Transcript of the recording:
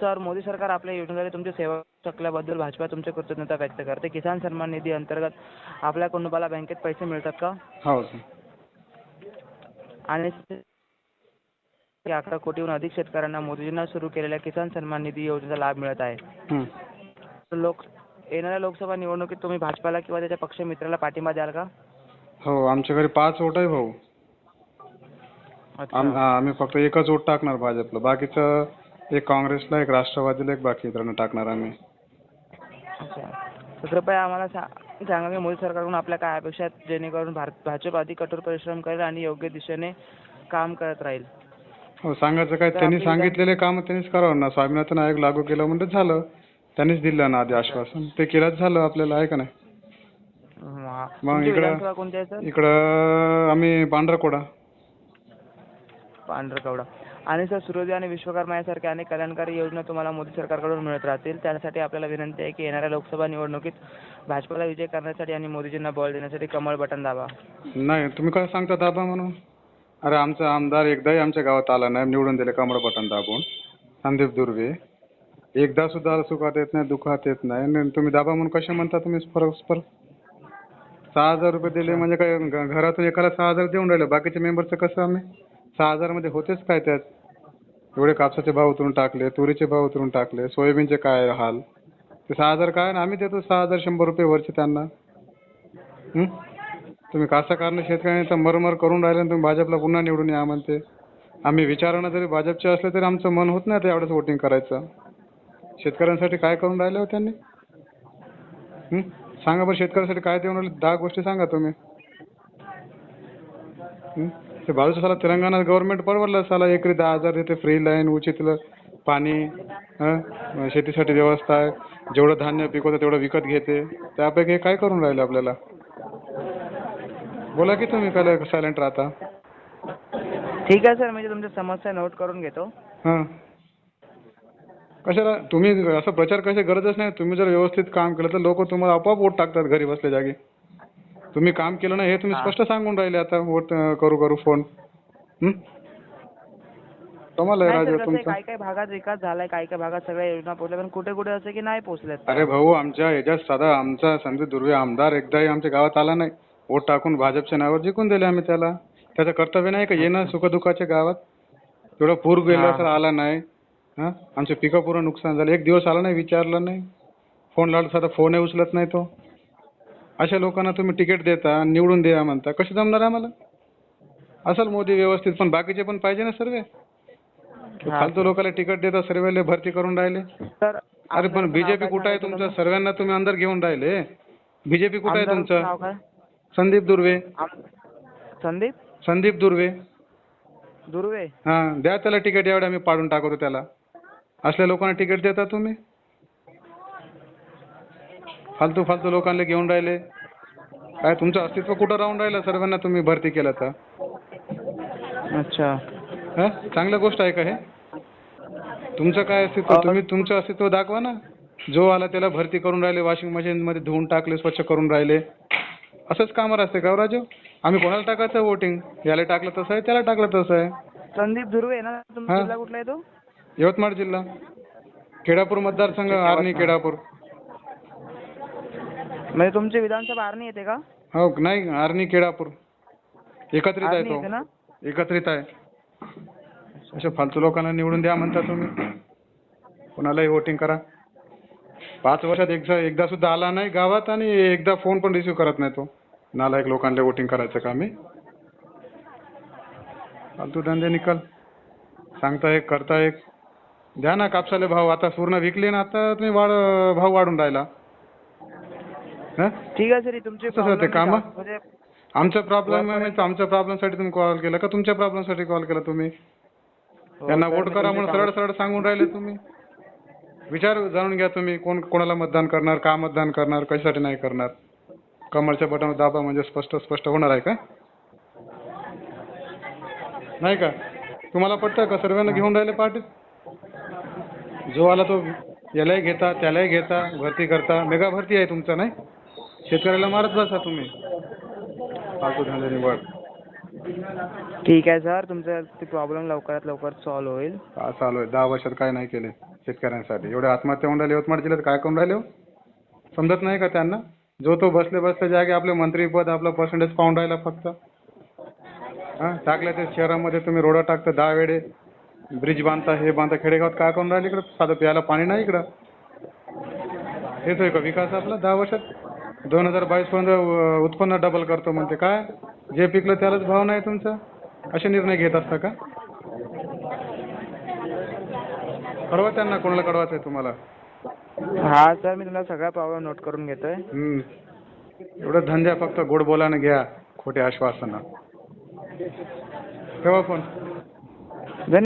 Sir Modi सरकार आपल्या योजनेद्वारे तुमची सेवा शकल्याबद्दल भाजपा तुमची कृतज्ञता व्यक्त करते. किसान सन्मान निधी अंतर्गत आपल्या कुटुंबाला बँकेत पैसे मिळतात का? हो सर. आणि अकरा कोटीहून अधिक शेतकऱ्यांना मोदींना सुरू केलेल्या किसान सन्मान निधी योजनेचा लाभ मिळत आहे. हं. लोक येणाऱ्या लोकसभा निवडणुकीत तुम्ही भाजपाला किंवा त्याच्या पक्ष मित्राला पाठिंबा द्याल का? हो आमच्या घरी पाच वोट आहे भाऊ. आम- आम्ही फक्त एकच वोट टाकणार भाजपला. बाकीचं एक काँग्रेसला एक राष्ट्रवादीला एक बाकी इतरांना टाकणार आम्ही. अच्छा. तर कृपया आम्हाला सा सांगा की मोदी सरकारकडून आपल्या काय अपेक्षा आहेत जेणेकरून भारत भाजप अधिक कठोर परिश्रम करेल आणि योग्य दिशेने काम करत राहील? हो सांगायचं काय त्यांनी सांगितलेले काम त्यांनीच करावं ना. स्वामीनाथन आयोग लागू केलं म्हणजे झालं. त्यांनीच दिलं ना आधी आश्वासन. ते केलंच झालं आपल्याला आहे का नाही? हा. मग तुमची इकडं- विधानसभा कोणती आहे सर? इकडं आम्ही पांढरकोडा. पांढरकवडा. आणि सर सूर्योदय आणि विश्वकर्मा यासारख्या अनेक कल्याणकारी योजना तुम्हाला मोदी सरकारकडून मिळत राहतील. त्यासाठी आपल्याला विनंती आहे की येणाऱ्या लोकसभा निवडणुकीत भाजपला विजय करण्यासाठी आणि मोदीजींना बळ देण्यासाठी कमळ बटन दाबा. नाही तुम्ही काय सांगता दाबा म्हणून? अरे आमचा आमदार एकदाही आमच्या गावात आला नाही. निवडून दिले कमळ बटन दाबून. संदीप दुर्वे. एकदा सुद्धा सुखात येत नाही दुखात येत नाही. आणि तुम्ही दाबा म्हणून कसे म्हणता तुम्ही परस्पर? सहा हजार रुपये दिले म्हणजे काय? घ- घरातून एकाला सहा हजार देऊन राहिले. बाकीच्या मेंबरचं कसं आम्ही? सहा हजारमध्ये होतेच काय त्यात? एवढे कापसाचे भाव उतरून टाकले तुरीचे भाव उतरून टाकले सोयाबीनचे काय हाल? ते सहा हजार काय आणि आम्ही देतो सहा हजार शंभर रुपये वरचे त्यांना. तुम्ही कास्तकारने शेतकऱ्यांनी तर मरमर करून राहिले आणि तुम्ही भाजपला पुन्हा निवडून या म्हणते. आम्ही विचारणं जरी भाजपचे असले तरी आमचं मन होत नाही आता एवढंच वोटिंग करायचं. शेतकऱ्यांसाठी काय करून राहिले हो त्यांनी? सांगा बरं शेतकऱ्यांसाठी काय देऊन राहिले? दहा गोष्टी सांगा तुम्ही. ते बाजूचं साला तेलंगणा गव्हर्नमेंट परवडलं साला. एकरी दहा हजार देते फ्री लाईन उचित पाणी हं? शेतीसाठी व्यवस्था आहे जेवढं धान्य पिकवतं तेवढं विकत घेते. त्यापैकी हे काय करून राहिले आपल्याला? बोला की तुम्ही काय सायलेंट राहता. ठीक आहे सर मी तुमच्या समस्या नोट करून घेतो. हां. कशाला? तुम्ही असं प्रचार करायची गरजच नाही. तुम्ही जर व्यवस्थित काम केलं तर लोक तुम्हाला आपोआप वोट टाकतात घरी बसल्या जागी. तुम्ही काम केलं नाही हे तुम्ही स्पष्ट सांगून राहिले आता वोट करू करू फोन? कमाल आहे राजा तुमचा. काही काही भागात विकास झालाय काही काही भागात सगळ्या योजना पोहोचल्या पण कुठे कुठे असं की नाही पोहोचल्यात अरे भाऊ आमच्या ह्याच्यात साधा आमचा संदीप दुर्वे आमदार एकदाही आमच्या गावात आला नाही. वोट टाकून भाजपच्या नावावर जिंकून दिले आम्ही त्याला. त्याचं कर्तव्य नाही का येणं सुखदुःखाच्या गावात? तेवढा पूर गेला. तर आला नाही. हां? आमचे पिकं पूर्ण नुकसान झालं. एक दिवस आला नाही विचारलं नाही. फोन लावला साधा फोनही उचलत नाही तो. अशा लोकांना तुम्ही तिकीट देता आणि निवडून द्या म्हणता कसे जमणार आम्हाला? असेल मोदी व्यवस्थित पण बाकीचे पण पाहिजे ना सर्वे. फालतू लोकांना तिकीट देता सर्वेले भरती करून राहिले? अरे पण बीजेपी कुठं आहे तुमचं? सर्वांना तुम्ही अंदर घेऊन राहिले? बीजेपी कुठं आहे नाव तुमचं? काय? संदीप दुर्वे. आम- संदीप? संदीप दुर्वे. दुर्वे? हा द्या त्याला तिकीट एवढं आम्ही पाडून टाकतो त्याला. असल्या लोकांना तिकीट देता तुम्ही? फालतू फालतू लोकांना घेऊन राहिले. काय तुमचं अस्तित्व कुठं राहून राहिलं? सर्वांना तुम्ही भरती केलं तर. अच्छा. हा? चांगलं गोष्ट आहे का हे? तुमचं काय अस्तित्व? तुम्ही तुमचं अस्तित्व दाखवा ना. जो आला त्याला भरती करून राहिले वॉशिंग मशीन मध्ये धुवून टाकले स्वच्छ करून राहिले. असंच कामं असते का हो राजू? आम्ही कोणाला टाकायचं वोटिंग याला टाकलं तसं आहे त्याला टाकलं तसं आहे. संदीप दुर्वे ना? तुमचा हा. जिल्हा कुठला आहे तो? यवतमाळ जिल्हा. केडापूर मतदारसंघ आर्णी केडापूर म्हणजे तुमची विधानसभा आर्णी येते का? हो नाही आर्णी केडापूर एकत्रित आहे आर्णी येते तो एकत्रित आहे. अशा फालतू लोकांना निवडून द्या म्हणता तुम्ही. कोणालाही वोटिंग करा. पाच वर्षात एकदा एकदा सुद्धा आला नाही गावात आणि एकदा फोन पण रिसिव्ह करत नाही तो. नालायक लोकांना वोटिंग करायचं का मी फालतू धंदे निकल. सांगता एक करता एक. द्या ना कापसाले भाव. आता पूर्ण विकले ना आता तुम्ही वाढ भाव वाढून राहिला? ठीक आहे सर. तुमची कसं होते कामं? म्हणजे आमचा प्रॉब्लेम आहे म्हणजे आमच्या प्रॉब्लेमसाठी तुम्ही कॉल केला का? तुमच्या प्रॉब्लेमसाठी कॉल केला तुम्ही. हो, त्यांना सर, वोट मी करा म्हणून सरळ सरळ सांगून राहिले तुम्ही. विचार जाणून घ्या तुम्ही कोण कोणाला मतदान करणार का मतदान करणार कशासाठी नाही करणार. कमळच्या बटन दाबा म्हणजे स्पष्ट स्पष्ट होणार आहे का? नाही का? तुम्हाला पटतं का? सर्वांना घेऊन राहिले पार्टीत? जो आला तो यालाही घेता त्यालाही घेता भरती करता. मेगा भरती आहे तुमचं नाही? शेतकऱ्याला मारत बसा तुम्ही. फालतू धंदे निवड. ठीक आहे सर तुमचं ते प्रॉब्लेम लवकरात लवकर सॉल्व्ह होईल. का चालू आहे दहा वर्षात काय नाही केले शेतकऱ्यांसाठी. एवढे आत्महत्या होऊन राहिले यवतमाळ जिल्ह्यात काय करून राहिले हो? समजत नाही का त्यांना? जो तो बसले बसले जागे आपले मंत्रीपद आपलं पर्सेंटेज पाहून राहिला फक्त. हां टाकल्या ते शहरामध्ये तुम्ही रोडं टाकता दहा वेळे ब्रिज बांधता हे बांधता खेडेगावात काय करून राहिले इकडं? साधं प्यायला पाणी नाही इकडं. हेच आहे का विकास आपला दहा वर्षात? दोन हजार बावीसपर्यंत उत्पन्न डबल करतो म्हणते. काय? जे पिकलं त्यालाच भाव नाही तुमचा? असे निर्णय घेत असता का? कळवा त्यांना कोणाला कळवायचं आहे तुम्हाला. हा सर मी तुमचा सगळा प्रॉब्लेम नोट करून घेतोय. हम्म. एवढं धंद्या फक्त गोड बोलानं घ्या खोटे आश्वासनं. ठेवा फोन